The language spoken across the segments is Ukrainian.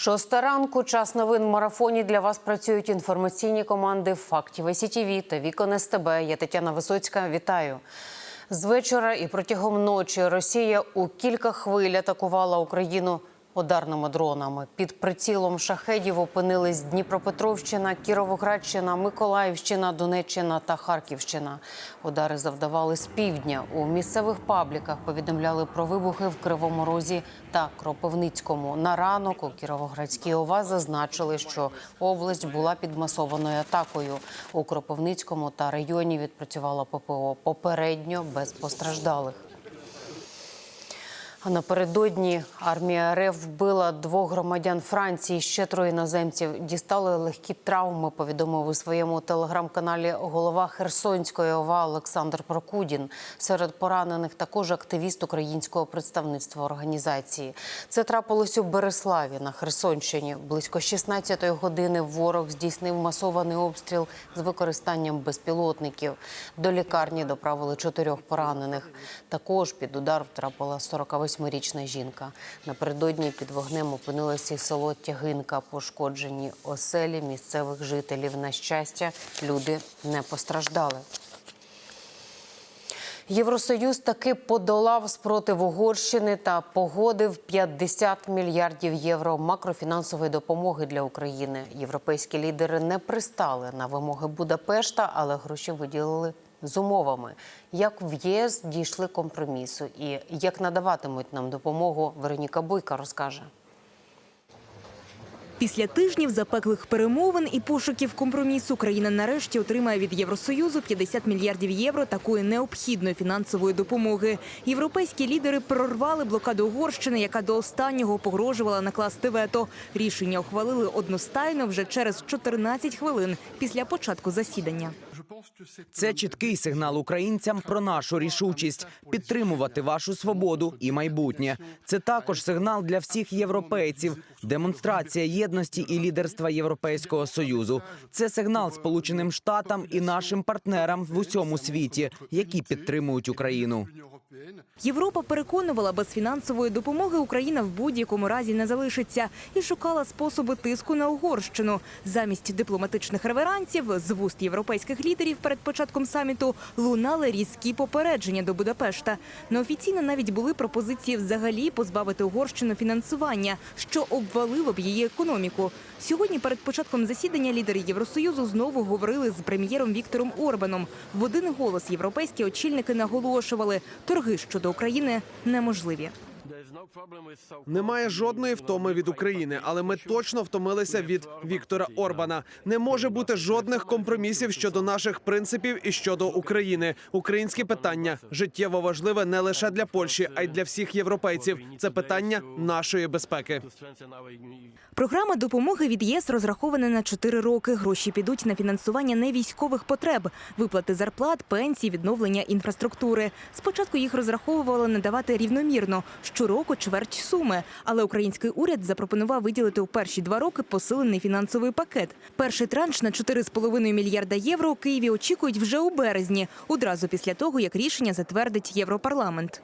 Шоста ранку. Час новин в марафоні. Для вас працюють інформаційні команди фактів СІТІВІ та Вікон СТБ. Я Тетяна Висоцька. Вітаю. З вечора і протягом ночі Росія у кілька хвиль атакувала Україну ударними дронами. Під прицілом шахедів опинились Дніпропетровщина, Кіровоградщина, Миколаївщина, Донеччина та Харківщина. Удари завдавали з півдня. У місцевих пабліках повідомляли про вибухи в Кривому Розі та Кропивницькому. На ранок у Кіровоградській ОВА зазначили, що область була під масованою атакою. У Кропивницькому та районі відпрацювала ППО попередньо без постраждалих. Напередодні армія РФ вбила двох громадян Франції. Ще троє іноземців дістали легкі травми. Повідомив у своєму телеграм-каналі голова Херсонської ОВА Олександр Прокудін. Серед поранених також активіст українського представництва організації. Це трапилось у Береславі на Херсонщині. Близько 16-ї години ворог здійснив масований обстріл з використанням безпілотників. До лікарні доправили чотирьох поранених. Також під удар втрапила 48-річна жінка. Напередодні під вогнем опинилося і село Тягинка. Пошкоджені оселі місцевих жителів. На щастя, люди не постраждали. Євросоюз таки подолав спротив Угорщини та погодив 50 мільярдів євро макрофінансової допомоги для України. Європейські лідери не пристали на вимоги Будапешта, але гроші виділили з умовами. Як в ЄС дійшли компромісу і як надаватимуть нам допомогу, Вероніка Бойка розкаже. Після тижнів запеклих перемовин і пошуків компромісу країна нарешті отримає від Євросоюзу 50 мільярдів євро такої необхідної фінансової допомоги. Європейські лідери прорвали блокаду Угорщини, яка до останнього погрожувала накласти вето. Рішення ухвалили одностайно вже через 14 хвилин після початку засідання. Це чіткий сигнал українцям про нашу рішучість підтримувати вашу свободу і майбутнє. Це також сигнал для всіх європейців, демонстрація єдності і лідерства Європейського союзу. Це сигнал Сполученим Штатам і нашим партнерам в усьому світі, які підтримують Україну. Європа переконувала, без фінансової допомоги Україна в будь-якому разі не залишиться і шукала способи тиску на Угорщину. Замість дипломатичних реверансів з вуст європейських лідерів перед початком саміту лунали різкі попередження до Будапешта. Неофіційно навіть були пропозиції взагалі позбавити Угорщину фінансування, що обвалило б її економіку. Сьогодні перед початком засідання лідери Євросоюзу знову говорили з прем'єром Віктором Орбаном. В один голос європейські очільники наголошували, торги щодо України неможливі. Немає жодної втоми від України, але ми точно втомилися від Віктора Орбана. Не може бути жодних компромісів щодо наших принципів і щодо України. Українське питання життєво важливе не лише для Польщі, а й для всіх європейців. Це питання нашої безпеки. Програма допомоги від ЄС розрахована на 4 роки. Гроші підуть на фінансування невійськових потреб, виплати зарплат, пенсій, відновлення інфраструктури. Спочатку їх розраховували надавати рівномірно щороку чверть суми. Але український уряд запропонував виділити у перші два роки посилений фінансовий пакет. Перший транш на 4,5 мільярда євро у Києві очікують вже у березні, одразу після того як рішення затвердить Європарламент.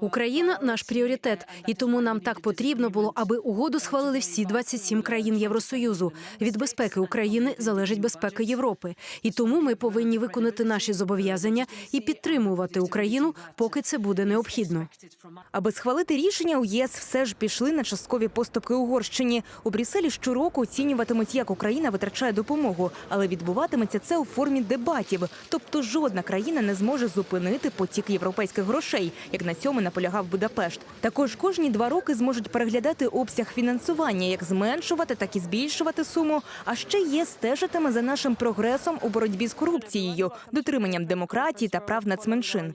Україна наш пріоритет, і тому нам так потрібно було, аби угоду схвалили всі 27 країн Євросоюзу. Від безпеки України залежить безпека Європи, і тому ми повинні виконати наші зобов'язання і підтримувати Україну, поки це буде необхідно. Аби схвалити рішення, у ЄС все ж пішли на часткові поступки Угорщині. У Брюсселі щороку оцінюватимуть, як Україна витрачає допомогу, але відбуватиметься це у формі дебатів. Тобто жодна країна не зможе зупинити потік європейських грошей, як на цьому наполягав Будапешт. Також кожні два роки зможуть переглядати обсяг фінансування, як зменшувати, так і збільшувати суму. А ще ЄС стежитиме за нашим прогресом у боротьбі з корупцією, дотриманням демократії та прав нацменшин.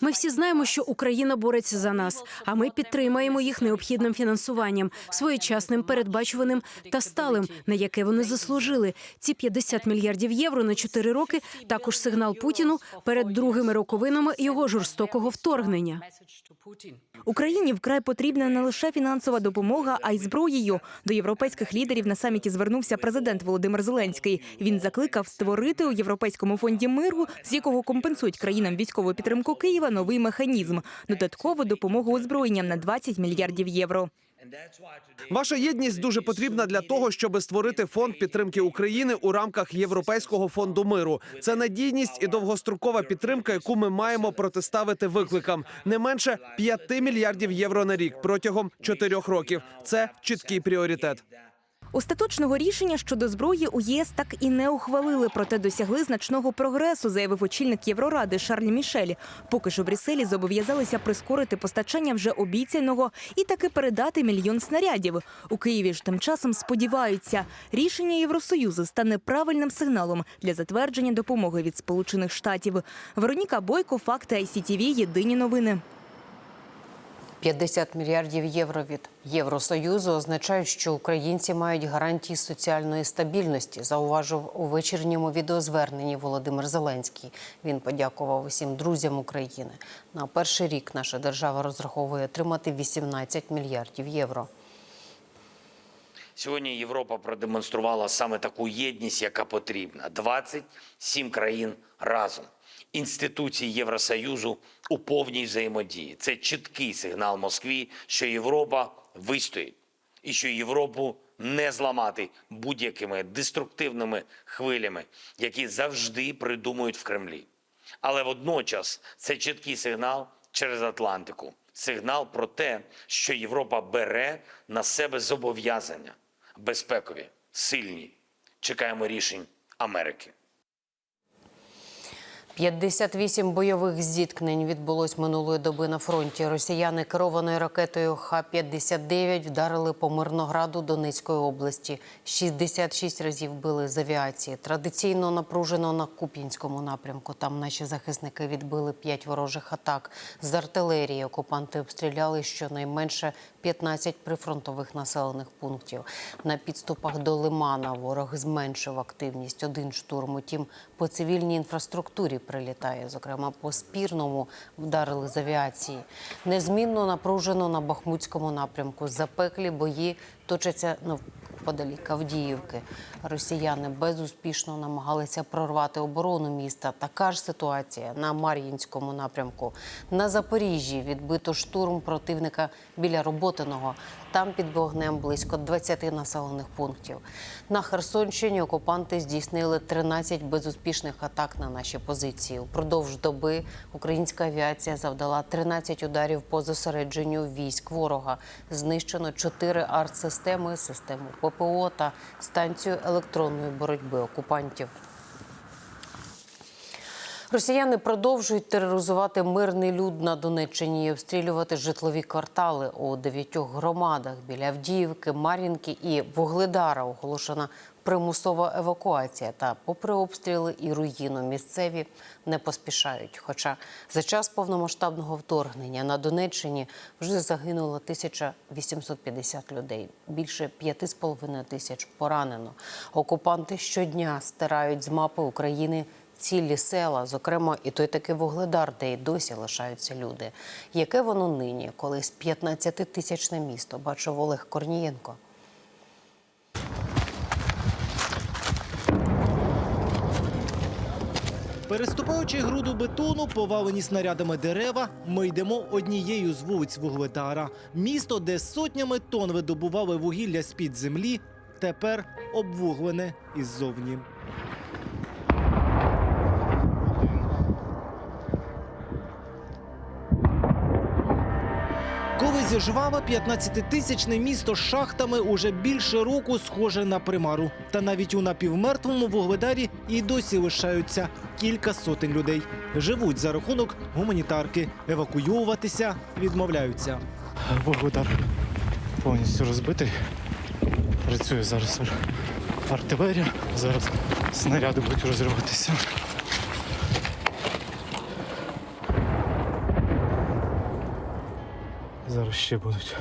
Ми всі знаємо, що Україна бореться за нас, а ми підтримаємо їх необхідним фінансуванням, своєчасним, передбачуваним та сталим, на яке вони заслужили. Ці 50 мільярдів євро на 4 роки також сигнал Путіну перед другими роковинами його жорстокого вторгнення. Україні вкрай потрібна не лише фінансова допомога, а й зброєю. До європейських лідерів на саміті звернувся президент Володимир Зеленський. Він закликав створити у європейському фонді миру, з якого компенсують країнам військову підтримку Києва, новий механізм, додаткову допомогу озброєнням на 20 мільярдів євро. Ваша єдність дуже потрібна для того, щоб створити фонд підтримки України у рамках Європейського фонду миру. Це надійність і довгострокова підтримка, яку ми маємо протиставити викликам. Не менше 5 мільярдів євро на рік протягом 4 років. Це чіткий пріоритет. Остаточного рішення щодо зброї у ЄС так і не ухвалили, проте досягли значного прогресу, заявив очільник Євроради Шарль Мішель. Поки ж у Брюсселі зобов'язалися прискорити постачання вже обіцяного і таки передати мільйон снарядів. У Києві ж тим часом сподіваються, рішення Євросоюзу стане правильним сигналом для затвердження допомоги від Сполучених Штатів. Вероніка Бойко, факти ICTV, Єдині новини. 50 мільярдів євро від Євросоюзу означають, що українці мають гарантії соціальної стабільності. Зауважив у вечірньому відеозверненні Володимир Зеленський. Він подякував усім друзям України. На перший рік наша держава розраховує отримати 18 мільярдів євро. Сьогодні Європа продемонструвала саме таку єдність, яка потрібна. 27 країн разом. Інституції Євросоюзу у повній взаємодії. Це чіткий сигнал Москві, що Європа вистоїть і що Європу не зламати будь-якими деструктивними хвилями, які завжди придумують в Кремлі. Але водночас це чіткий сигнал через Атлантику. Сигнал про те, що Європа бере на себе зобов'язання безпекові, сильні. Чекаємо рішень Америки. 58 бойових зіткнень відбулось минулої доби на фронті. Росіяни керованою ракетою Х-59 вдарили по Мирнограду Донецької області. 66 разів били з авіації. Традиційно напружено на Куп'янському напрямку. Там наші захисники відбили 5 ворожих атак. З артилерії окупанти обстріляли щонайменше 15 прифронтових населених пунктів. На підступах до Лимана ворог зменшив активність. Один штурм. Утім, по цивільній інфраструктурі прилітає. Зокрема, по спірному вдарили з авіації. Незмінно напружено на Бахмутському напрямку. Запеклі бої точаться неподалік Авдіївки. Росіяни безуспішно намагалися прорвати оборону міста. Така ж ситуація на Мар'їнському напрямку. На Запоріжжі відбито штурм противника біля Роботиного. Там під вогнем близько 20 населених пунктів. На Херсонщині окупанти здійснили 13 безуспішних атак на наші позиції. Упродовж доби українська авіація завдала 13 ударів по зосередженню військ ворога. Знищено 4 артсистеми, систему ППО та станцію електронної боротьби окупантів. Росіяни продовжують тероризувати мирний люд на Донеччині і обстрілювати житлові квартали у дев'ятьох громадах біля Авдіївки, Мар'їнки і Вугледара. Оголошена примусова евакуація. Та, попри обстріли і руїну, місцеві не поспішають. Хоча за час повномасштабного вторгнення на Донеччині вже загинуло 1850 людей. Більше 5,5 тисяч поранено. Окупанти щодня стирають з мапи України цілі села, зокрема, і той такий вугледар, де й досі лишаються люди. Яке воно нині, колись 15-тисячне місто, бачив Олег Корнієнко. Переступаючи груду бетону, повалені снарядами дерева, ми йдемо однією з вулиць Вугледара. Місто, де сотнями тонн видобували вугілля з-під землі, тепер обвуглене іззовні. Колись жваве 15-тисячне місто з шахтами уже більше року схоже на примару. Та навіть у напівмертвому вугледарі і досі лишаються кілька сотень людей. Живуть за рахунок гуманітарки, евакуйовуватися відмовляються. Вугледар повністю розбитий. Працює зараз артилерія. Зараз снаряди будуть розриватися. Зараз ще будуть.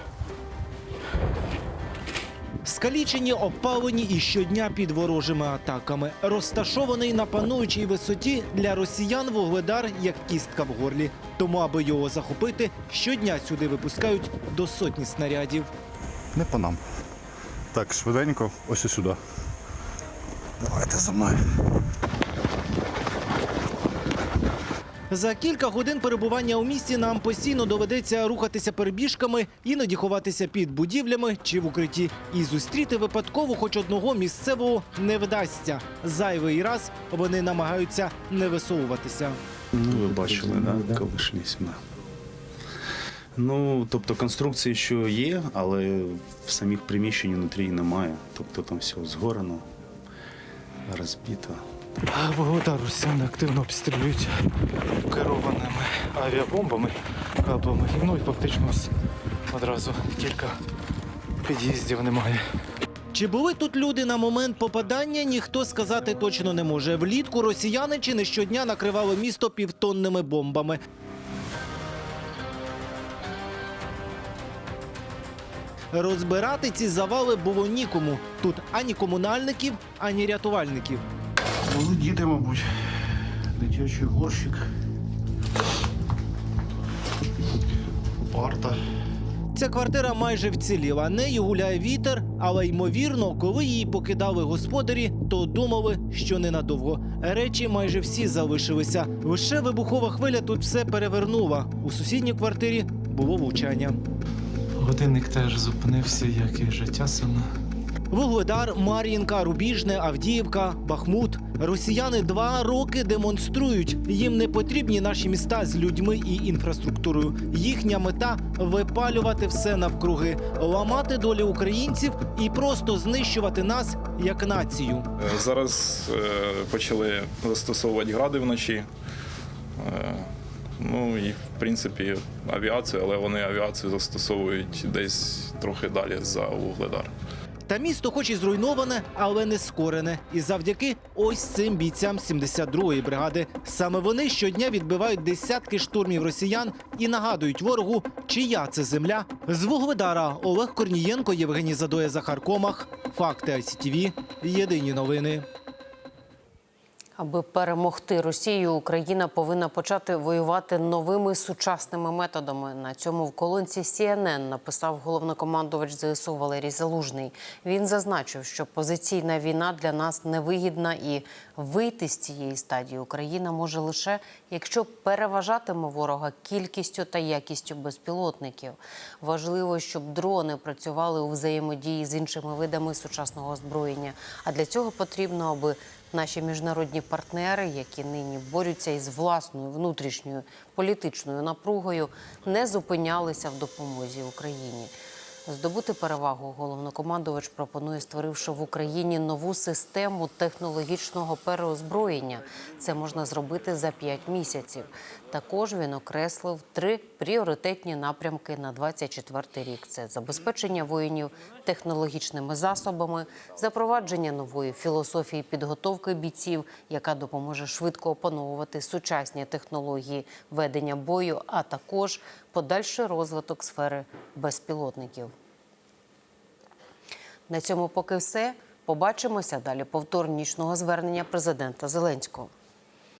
Скалічені, опалені і щодня під ворожими атаками. Розташований на пануючій висоті для росіян вугледар як кістка в горлі. Тому, аби його захопити, щодня сюди випускають до сотні снарядів. Не по нам. Так, швиденько, ось і сюди. Давайте за мною. За кілька годин перебування у місті нам постійно доведеться рухатися перебіжками, іноді ховатися під будівлями чи в укритті. І зустріти випадково хоч одного місцевого не вдасться. Зайвий раз вони намагаються не висовуватися. Ну, ви бачили, да, колишні сюди. Ну, тобто конструкції, що є, але в самих приміщень внутрі немає. Тобто там все згорено, розбито. Вугледар росіяни активно обстрілюють керованими авіабомбами, кабами. Ну і фактично у нас одразу кілька під'їздів немає. Чи були тут люди на момент попадання, ніхто сказати точно не може. Влітку росіяни чи не щодня накривали місто півтонними бомбами. Розбирати ці завали було нікому. Тут ані комунальників, ані рятувальників. Були діти, мабуть. Дитячий горщик. Парта. Ця квартира майже вціліла. Нею гуляє вітер, але ймовірно, коли її покидали господарі, то думали, що ненадовго. Речі майже всі залишилися. Лише вибухова хвиля тут все перевернула. У сусідній квартирі було влучання. Годинник теж зупинився, як і життя саме. Вугледар, Мар'їнка, Рубіжне, Авдіївка, Бахмут. Росіяни два роки демонструють. Їм не потрібні наші міста з людьми і інфраструктурою. Їхня мета випалювати все навкруги, ламати долі українців і просто знищувати нас як націю. Е, Зараз е, почали застосовувати гради вночі. Е, Ну і в принципі авіацію, але вони авіацію застосовують десь трохи далі за Вугледар. Та місто, хоч і зруйноване, але не скорене. І завдяки ось цим бійцям 72-ї бригади. Саме вони щодня відбивають десятки штурмів росіян і нагадують ворогу, чия це земля. З Вугледара Олег Корнієнко, Євгеній Задоя, Захар Комах. Факти ICTV. Єдині новини. Аби перемогти Росію, Україна повинна почати воювати новими сучасними методами. На цьому в колонці CNN написав головнокомандувач ЗСУ Валерій Залужний. Він зазначив, що позиційна війна для нас невигідна і вийти з цієї стадії Україна може лише якщо переважатиме ворога кількістю та якістю безпілотників. Важливо, щоб дрони працювали у взаємодії з іншими видами сучасного озброєння. А для цього потрібно, аби Наші міжнародні партнери, які нині борються із власною внутрішньою політичною напругою, не зупинялися в допомозі Україні. Здобути перевагу головнокомандувач пропонує, створивши в Україні нову систему технологічного переозброєння. Це можна зробити за 5 місяців. Також він окреслив три пріоритетні напрямки на 24 рік: це забезпечення воїнів технологічними засобами, запровадження нової філософії підготовки бійців, яка допоможе швидко опановувати сучасні технології ведення бою, а також подальший розвиток сфери безпілотників. На цьому поки все. Побачимося далі. Повтор нічного звернення президента Зеленського.